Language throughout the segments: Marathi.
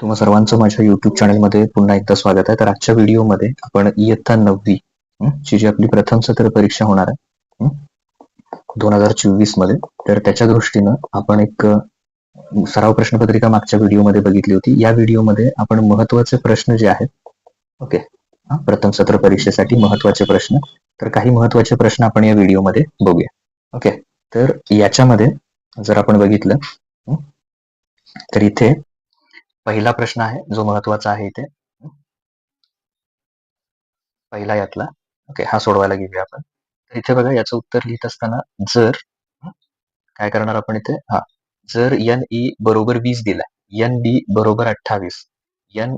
तुम्हा सर्वांचं माझ्या युट्यूब चॅनलमध्ये पुन्हा एकदा स्वागत आहे. तर आजच्या व्हिडिओमध्ये आपण इयत्ता नववी ची जी आपली प्रथम सत्र परीक्षा होणार आहे दोन हजार चोवीसमध्ये. तर त्याच्या दृष्टीनं आपण एक सराव प्रश्नपत्रिका मागच्या व्हिडिओमध्ये बघितली होती. या व्हिडिओमध्ये आपण महत्त्वाचे प्रश्न जे आहेत ओके प्रथम सत्र परीक्षेसाठी महत्त्वाचे प्रश्न. तर काही महत्त्वाचे प्रश्न आपण या व्हिडिओमध्ये बघूया. ओके तर याच्यामध्ये जर आपण बघितलं तर इथे पहिला प्रश्न आहे जो महत्त्वाचा आहे इथे. पहिला यातला. ओके हा सोडवायला घेऊया आपण. तर इथे बघा याचं उत्तर लिहित असताना जर काय करणार आपण इथे? हा. जर एन ई बरोबर वीस दिला एन बी बरोबर अठ्ठावीस एन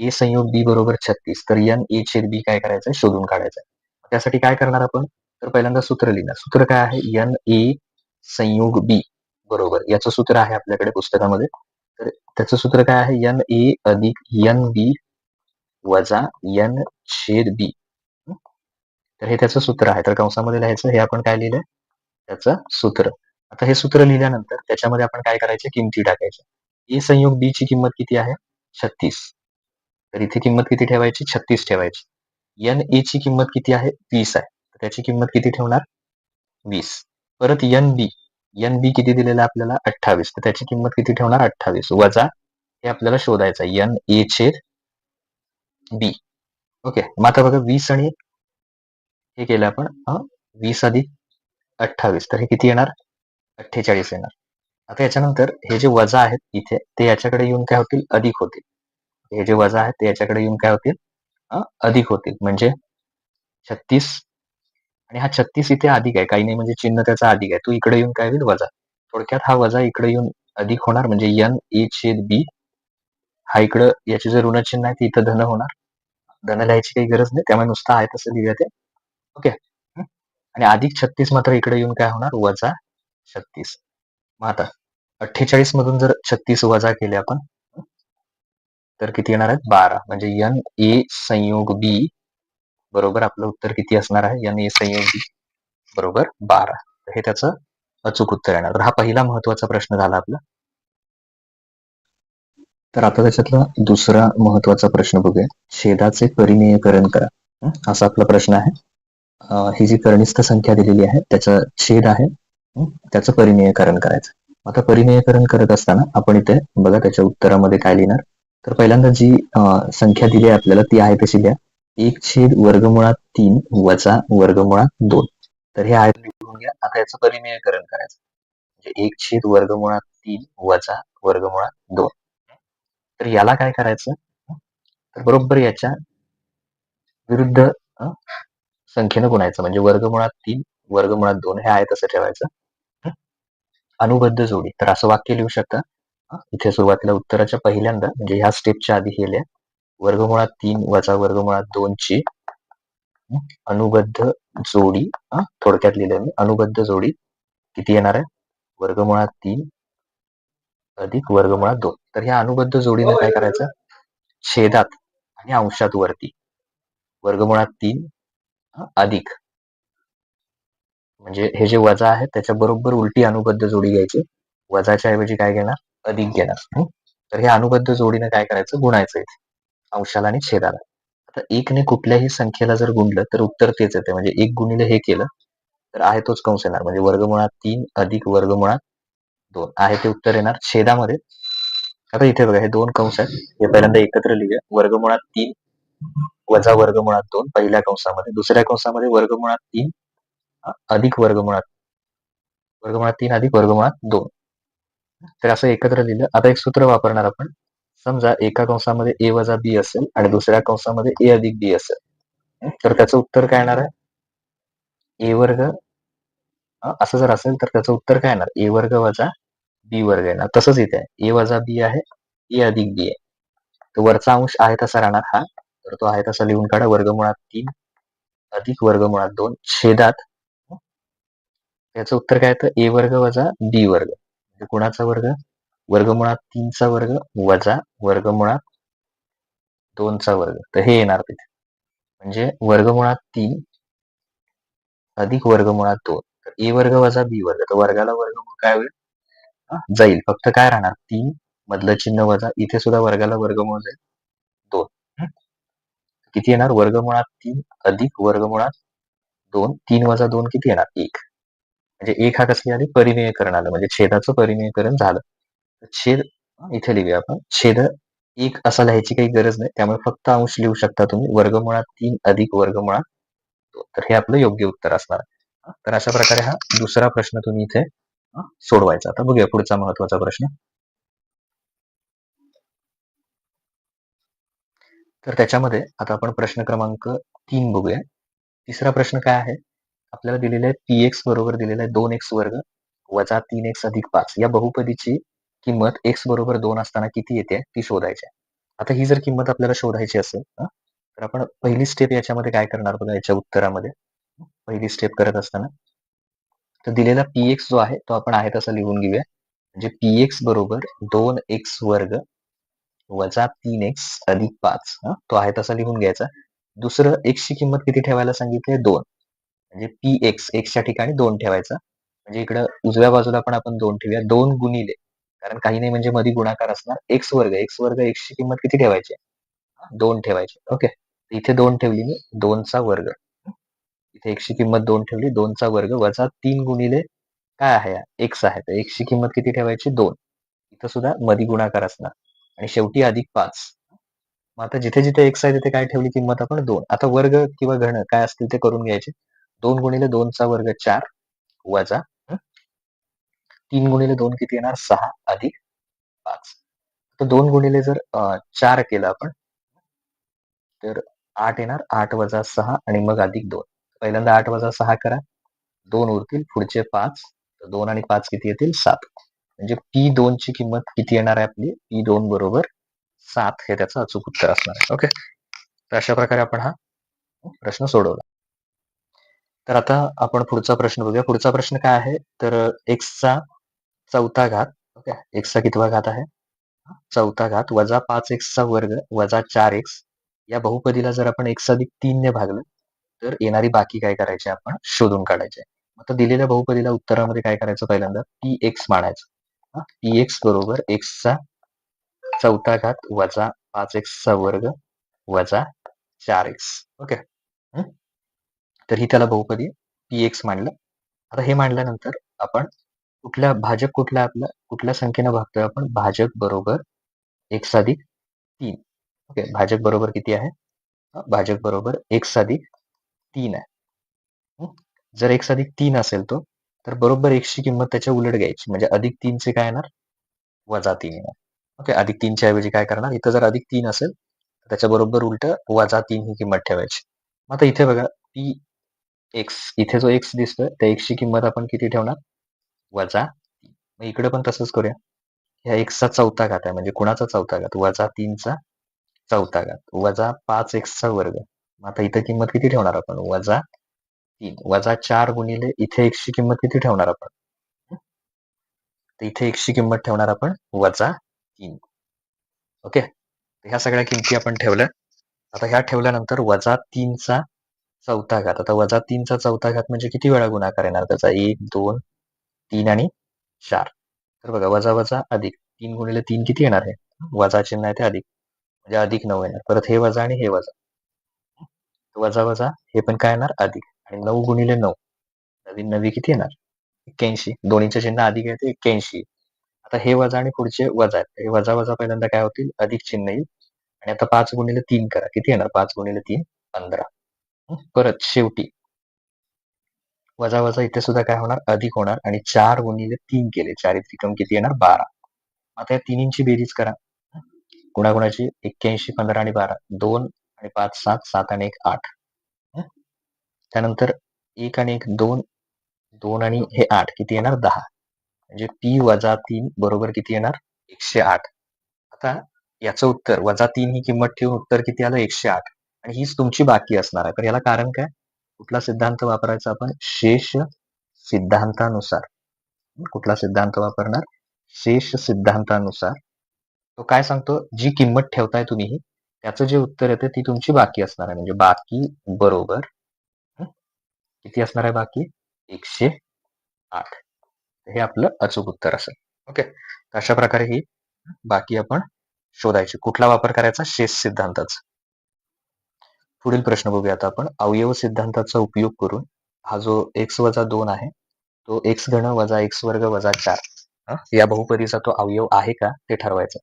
ए संयोग बी बरोबर छत्तीस तर एन ए छेद बी काय करायचं शोधून काढायचं त्यासाठी काय करणार आपण? तर पहिल्यांदा सूत्र लिहिणार. सूत्र काय आहे? एन ए संयोग बी बरोबर. याचं सूत्र आहे आपल्याकडे पुस्तकामध्ये. तर त्याचं सूत्र काय आहे? एन ए अधिक एन बी वजा एन छेद बी तर हे त्याचं सूत्र आहे. तर कंसामध्ये लिहायचं हे आपण काय लिहिलंय? त्याचं सूत्र. आता हे सूत्र लिहिल्यानंतर त्याच्यामध्ये आपण काय करायचे? किमती टाकायच्या. ए संयोग बी ची किंमत किती आहे? छत्तीस. तर इथे किंमत किती ठेवायची? छत्तीस ठेवायची. एन ए ची किंमत किती आहे? वीस आहे. तर त्याची किंमत किती ठेवणार? वीस. परत एन बी एन बी किती दिलेलं आहे आपल्याला? अठ्ठावीस. तर त्याची किंमत किती ठेवणार? अठ्ठावीस. वजा हे आपल्याला शोधायचं आहे. एन ए छेद बी ओके मग आता बघा वीस आणि हे केलं आपण वीस अधिक अठ्ठावीस. तर हे किती येणार? अठ्ठेचाळीस येणार. आता याच्यानंतर हे जे वजा आहेत इथे ते याच्याकडे येऊन काय होतील? अधिक होतील. हे जे वजा आहेत ते याच्याकडे येऊन काय होतील? अधिक होतील. म्हणजे छत्तीस आणि हा छत्तीस इथे अधिक आहे. काही नाही म्हणजे चिन्ह त्याचा अधिक आहे. तो इकडे येऊन काय होईल? वजा. थोडक्यात हा वजा इकडे येऊन अधिक होणार म्हणजे यन ए छेद बी हा इकडं याचे जे ऋण चिन्ह आहे ते इथं धन होणार. धन लिहायची काही गरज नाही. त्यामुळे नुसतं आहे तसं लिहूया ते. ओके. आणि अधिक छत्तीस मात्र इकडे येऊन काय होणार? वजा छत्तीस. मग आता अठ्ठेचाळीस मधून जर छत्तीस वजा केले आपण तर किती येणार आहेत? बारा. म्हणजे यन ए संयोग बी बरोबर आपलं उत्तर किती असणार आहे? एन ए बरोबर बारा. हे त्याचं अचूक उत्तर येणार. तर हा पहिला महत्त्वाचा प्रश्न झाला आपला. तर आता त्याच्यातला दुसरा महत्त्वाचा प्रश्न बघूया. छेदाचे परिमेयकरण करा. असा आपला प्रश्न आहे. ही जी कनिष्ठ संख्या दिलेली आहे त्याचं छेद आहे. त्याचं परिमेयकरण करायचं. आता परिमेयकरण करत असताना आपण इथे बघा त्याच्या उत्तरामध्ये काय लिहिणार. तर पहिल्यांदा जी संख्या दिली आहे आपल्याला ती आहे तशी लिहा. एक छेद वर्गमुळात तीन वजा वर्गमुळात दोन. तर हे आहे लिहून घ्या. आता याचं परिमेयकरण करायचं. म्हणजे एक छेद वर्गमुळात तीन वजा वर्गमुळात दोन. तर याला काय करायचं? तर बरोबर याच्या विरुद्ध संख्येनं गुणायचं. म्हणजे वर्गमुळात तीन वर्गमुळात दोन हे आहे तसं ठेवायचं. अनुबद्ध जोडी. तर असं वाक्य लिहू शकता. इथे सुरुवातीला उत्तराच्या पहिल्यांदा म्हणजे ह्या स्टेपच्या आधी हे लिहा. वर्गमुळात तीन वजा वर्गमुळात दोन ची अनुबद्ध जोडी थोडक्यात लिहिलंय मी अनुबद्ध जोडी किती येणार आहे? वर्गमुळात तीन अधिक वर्गमुळात दोन. तर ह्या अनुबद्ध जोडीने काय करायचं? छेदात आणि अंशात वरती. वर्गमुळात तीन अधिक. म्हणजे हे जे वजा आहे त्याच्या बरोबर उलटी अनुबद्ध जोडी घ्यायची. वजाच्या ऐवजी काय घेणार? अधिक घेणार तर हे अनुबद्ध जोडीने काय करायचं? गुणायचं इथे. अंशाला आणि छेदाला. आता एकने कुठल्याही संख्येला जर गुणलं तर उत्तर तेच येते. म्हणजे एक गुणिले हे केलं तर आहे तोच कंस येणार. म्हणजे वर्गमुळात तीन अधिक वर्गमुळात दोन. आहे ते उत्तर येणार छेदामध्ये. आता इथे बघा हे दोन कंस आहेत. हे पहिल्यांदा एकत्र लिहूया. वर्गमुळात तीन वजा वर्गमुळात दोन पहिल्या कंसामध्ये. दुसऱ्या कंसामध्ये वर्गमुळात तीन अधिक वर्गमुळात वर्गमुळात तीन अधिक वर्गमुळात दोन. तर असं एकत्र लिहिलं. आता एक सूत्र वापरणार आपण. समजा एका कंसामध्ये ए वजा बी असेल आणि दुसऱ्या कंसामध्ये ए अधिक बी असेल. तर त्याचं उत्तर काय येणार आहे? ए वर्ग असं जर असेल तर त्याचं उत्तर काय येणार? ए वर्ग वजा बी वर्ग येणार. तसंच इथे आहे ए वजा बी आहे ए अधिक बी आहे. तर वरचा अंश आहे तसा राहणार हा. तर तो आहे तसा लिहून काढा. वर्गमुळात तीन अधिक वर्गमुळात दोन छेदात त्याचं याचं उत्तर काय येतं? ए वर्ग वजा बी वर्ग. म्हणजे कुणाचा वर्ग? वर्गमुळात तीनचा वर्ग वजा वर्गमुळात दोनचा वर्ग. तर हे येणार तिथे. म्हणजे वर्गमुळात तीन अधिक वर्गमुळात दोन. तर ए वर्ग वजा बी वर्ग. तर वर्गाला वर्गमूळ काय होईल? जाईल. फक्त काय राहणार? तीन मधलं चिन्ह वजा. इथे सुद्धा वर्गाला वर्गमूळ जाईल. दोन. किती येणार? वर्गमुळात तीन अधिक वर्गमुळात दोन. तीन वजा दोन किती येणार? एक. म्हणजे एक हा कसली आली? परिमेयकरण आलं. म्हणजे छेदाचं परिमेयकरण झालं. छेद इथे लिहूया आपण. छेद एक असा लिहायची काही गरज नाही. त्यामुळे फक्त अंश लिहू शकता तुम्ही. वर्गमुळात तीन अधिक वर्गमुळात तर हे आपलं योग्य उत्तर असणार आहे. तर अशा प्रकारे हा दुसरा प्रश्न तुम्ही इथे सोडवायचा. आता बघूया पुढचा महत्त्वाचा प्रश्न. तर त्याच्यामध्ये आता आपण प्रश्न क्रमांक तीन बघूया. तिसरा प्रश्न काय आहे? आपल्याला दिलेला आहे पी एक्स बरोबर दिलेला आहे दोन एक्स वर्ग वजा तीन एक्स अधिक पाच. या बहुपदीची किंमत एक्स बरोबर दोन असताना किती येते ती शोधायची आहे. आता ही जर किंमत आपल्याला शोधायची असेल तर आपण पहिली स्टेप याच्यामध्ये काय करणार बघा याच्या उत्तरामध्ये. पहिली स्टेप करत असताना तर दिलेला पी एक्स जो आहे तो आपण आहे तसा लिहून घेऊया. म्हणजे पी एक्स बरोबर दोन एक्स वर्ग वजा तीन एक्स अधिक पाच तो आहे तसा लिहून घ्यायचा. दुसरं एक्सची किंमत किती ठेवायला सांगितली दोन. म्हणजे पी एक्स एक्सच्या ठिकाणी दोन ठेवायचा. म्हणजे इकडं उजव्या बाजूला पण आपण दोन ठेवूया. दोन गुणिले कारण काही नाही म्हणजे मध्ये गुणाकार असणार. एक्स वर्ग एक्स वर्ग एक्सची किंमत किती ठेवायची? दोन ठेवायची. ओके. इथे दोन ठेवली मी दोनचा वर्ग. इथे एक्सची किंमत दोन ठेवली दोनचा वर्ग वजा तीन गुणिले काय आहे? एक्स आहे. तर एक्सची किंमत किती ठेवायची? दोन. इथं सुद्धा मध्ये गुणाकार असणार. आणि शेवटी अधिक पाच. मग आता जिथे जिथे एक्स आहे तिथे काय ठेवली किंमत आपण? दोन. आता वर्ग किंवा घण काय असतील ते करून घ्यायचे. दोन गुणिले दोनचा वर्ग चार वजा तीन गुणिले दोन किती येणार? सहा अधिक पाच. तर दोन गुणिले जर चार केलं आपण तर आठ येणार. आठ वजा सहा आणि मग अधिक दोन. पहिल्यांदा आठ वजा सहा करा. दोन उरतील पुढचे पाच. दोन आणि पाच किती येतील? सात. म्हणजे पी दोन ची किंमत किती येणार आहे आपली? पी दोन बरोबर सात हे त्याचं अचूक उत्तर असणार आहे. ओके? तर अशा प्रकारे आपण हा प्रश्न सोडवला. तर आता आपण पुढचा प्रश्न बघूया. पुढचा प्रश्न काय आहे? तर एक्सचा चौथा घात. ओके एक्सचा कितवा घात आहे? चौथा घात वजा पाच एक्सचा वर्ग वजा चार एक्स. या बहुपदीला जर आपण एक्स अधिक तीनने भागलं तर येणारी बाकी काय करायची आपण? शोधून काढायचे. आता दिलेल्या बहुपदीला उत्तरामध्ये काय करायचं पहिल्यांदा? पी एक्स मांडायचं पी एक्स बरोबर एक्सचा चौथा घात वजा पाच एक्सचा वर्ग वजा चार एक्स. ओके तर ही त्याला बहुपदी पी एक्स मांडलं. आता हे मांडल्यानंतर आपण कुठल्या भाजक कुठल्या आपल्या कुठल्या संख्येनं भागतोय आपण? भाजक बरोबर एक साधिक तीन. ओके भाजक बरोबर किती आहे? भाजक बरोबर एक अधिक तीन आहे. जर एक साधिक तीन असेल तो तर बरोबर एकची किंमत त्याच्या उलट घ्यायची. म्हणजे अधिक तीनचे काय येणार? वजा तीन येणार. ओके अधिक तीनच्या ऐवजी काय करणार? इथं जर अधिक तीन असेल तर त्याच्या बरोबर उलट वजा तीन ही किंमत ठेवायची. मग आता इथे बघा पी एक्स इथे जो एक्स दिसतोय त्या एक्सची किंमत आपण किती ठेवणार? वजा तीन मग इकडे पण तसंच करूया. ह्या एक्सचा चौथा घात आहे म्हणजे कुणाचा चौथा घात? वजा तीनचा चौथा घात. वजा पाच एक्सचा वर्ग. मग आता इथं किंमत किती ठेवणार आपण? वजा तीन. वजा चार गुणिले इथे एक्सची किंमत किती ठेवणार आपण? तर इथे एक्सची किंमत ठेवणार आपण वजा तीन. ओके? ह्या सगळ्या किमती आपण ठेवल्या. आता ह्या ठेवल्यानंतर वजा तीनचा चौथा घात. आता वजा तीनचा चौथा घात म्हणजे किती वेळा गुणाकार येणार? त्याचा एक दोन तीन आणि चार. तर बघा वजा वजा अधिक. तीन गुणिले तीन किती येणार आहे? वजा चिन्ह आहे ते अधिक. म्हणजे अधिक नऊ येणार. परत हे वजा आणि हे वजा. वजा वजा हे पण काय येणार? अधिक. आणि नऊ गुणिले नऊ. नवीन नवी किती येणार? एक्क्याऐंशी. दोन्हीचे चिन्ह अधिक आहे ते एक्क्याऐंशी. आता हे वजा आणि पुढचे वजा आहेत. हे वजा वजा पहिल्यांदा काय होतील? अधिक चिन्ह येईल. आणि आता पाच गुणिले तीन करा. किती येणार? पाच गुणिले तीन पंधरा. परत शेवटी. वजा वजा इथे सुद्धा काय होणार? अधिक होणार आणि चार गुणिले तीन केले. चार त्रिकम किती येणार? बारा. आता या तिन्हींची बेरीज करा. गुणागुणाची एक्क्याऐंशी पंधरा आणि बारा. दोन आणि पाच सात सात आणि एक आठ. त्यानंतर एक आणि एक दोन. दोन आणि हे आठ किती येणार? दहा. म्हणजे पी वजा तीन बरोबर किती येणार? एकशे आठ. आता याचं उत्तर वजा तीन ही किंमत ठेवून उत्तर किती आलं? एकशे आठ. आणि हीच तुमची बाकी असणार आहे. तर याला कारण काय? कुठला सिद्धांत वापरायचा आपण? शेष सिद्धांतानुसार. कुठला सिद्धांत वापरणार? शेष सिद्धांतानुसार. तो काय सांगतो? जी किंमत ठेवताय तुम्ही त्याचं जे उत्तर येते ती तुमची बाकी असणार आहे. म्हणजे बाकी बरोबर किती असणार आहे बाकी? एकशे आठ. हे आपलं अचूक उत्तर असेल. ओके? अशा प्रकारे ही बाकी आपण शोधायचे. कुठला वापर करायचा? शेष सिद्धांताचा. पुढील प्रश्न बघूया आता आपण. अवयव सिद्धांताचा उपयोग करून हा जो एक्स वजा दोन आहे तो एक्स घन वजा एक्स वर्ग वजा चार या बहुपदीचा तो अवयव आहे का ते ठरवायचं.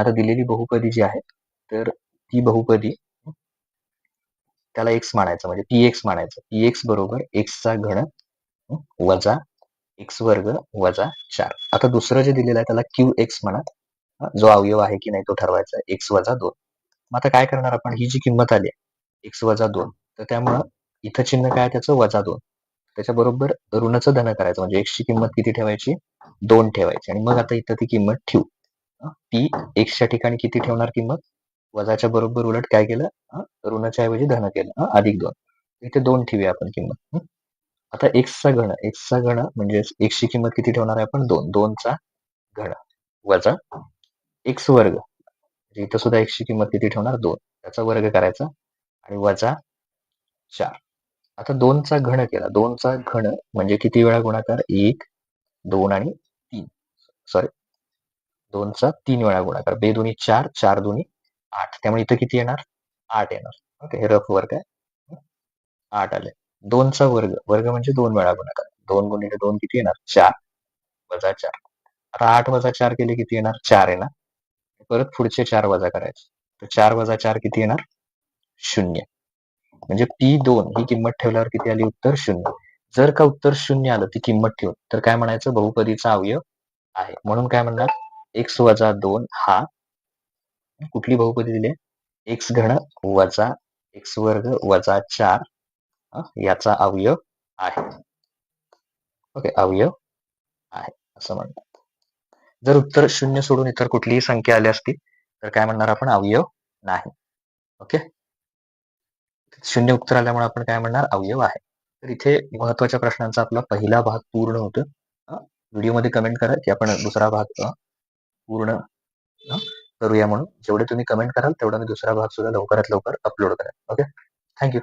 आता दिलेली बहुपदी जी आहे तर ती बहुपदी त्याला एक्स मानायचं म्हणजे पी एक्स मानायचं. पी एक्स बरोबर एक्सचा घन वजा एक्स वर्ग वजा चार. आता दुसरं जे दिलेलं आहे त्याला क्यू एक्स म्हणत जो अवयव आहे की नाही तो ठरवायचा एक्स वजा दोन. मग आता काय करणार आपण? ही जी किंमत आली आहे एक्स वजा दोन. तर त्यामुळं इथं चिन्ह काय त्याचं? वजा दोन. त्याच्या बरोबर ऋणचं धन करायचं. म्हणजे एक्सची किंमत किती ठेवायची? दोन ठेवायची. आणि मग आता इथं ती किंमत ठेवू. ती एक्सच्या ठिकाणी किती ठेवणार किंमत? वजाच्या बरोबर उलट काय केलं? ऋणाच्या ऐवजी धन केलं. अधिक दोन. इथे दोन ठेवूया आपण किंमत. आता एक्सचा घण एक्सचा घण म्हणजे एक्सची किंमत किती ठेवणार आहे आपण? दोन. दोनचा घण वजा एक्स वर्ग. म्हणजे इथं सुद्धा एक्सची किंमत किती ठेवणार? दोन. त्याचा वर्ग करायचा. आणि वजा चार. आता दोनचा घन केला. दोनचा घन म्हणजे किती वेळा गुणाकार? एक दोन आणि तीन. सॉरी दोनचा तीन वेळा गुणाकार. बे दोन्ही चार चार दोन्ही आठ. त्यामुळे इथं किती येणार? आठ येणार. ओके हे रफ वर्ग आहे. आठ आले. दोनचा वर्ग. वर्ग म्हणजे दोन वेळा गुणाकार. दोन गुणिले दोन किती येणार? चार. वजा चार. आता आठ वजा चार केले किती येणार? चार येणार. परत पुढचे चार वजा करायचे. तर चार वजा चार किती येणार? शून्य. म्हणजे पी दोन ही किंमत ठेवल्यावर किती आली? उत्तर शून्य. जर का उत्तर शून्य आलं ती किंमत ठेवून तर काय म्हणायचं? बहुपदीचा अवयव आहे. म्हणून काय म्हणणार? एक्स वजा दोन हा कुठली बहुपदी दिली? एक्स घन वजा एक्स वर्ग वजा चार याचा अवयव आहे. ओके अवयव आहे असं म्हणतात. जर उत्तर शून्य सोडून इतर कुठलीही संख्या आली असती तर काय म्हणणार आपण? अवयव नाही. ओके? शून्य उत्तर आल्यामुळे आपण काय म्हणणार? अवयव आहे. तर इथे महत्त्वाच्या प्रश्नांचा आपला पहिला भाग पूर्ण होतो व्हिडिओमध्ये कमेंट करा की आपण दुसरा भाग पूर्ण करूया म्हणून. जेवढे तुम्ही कमेंट कराल तेवढा मी दुसरा भाग सुद्धा लवकरात लवकर अपलोड करेल ओके थँक्यू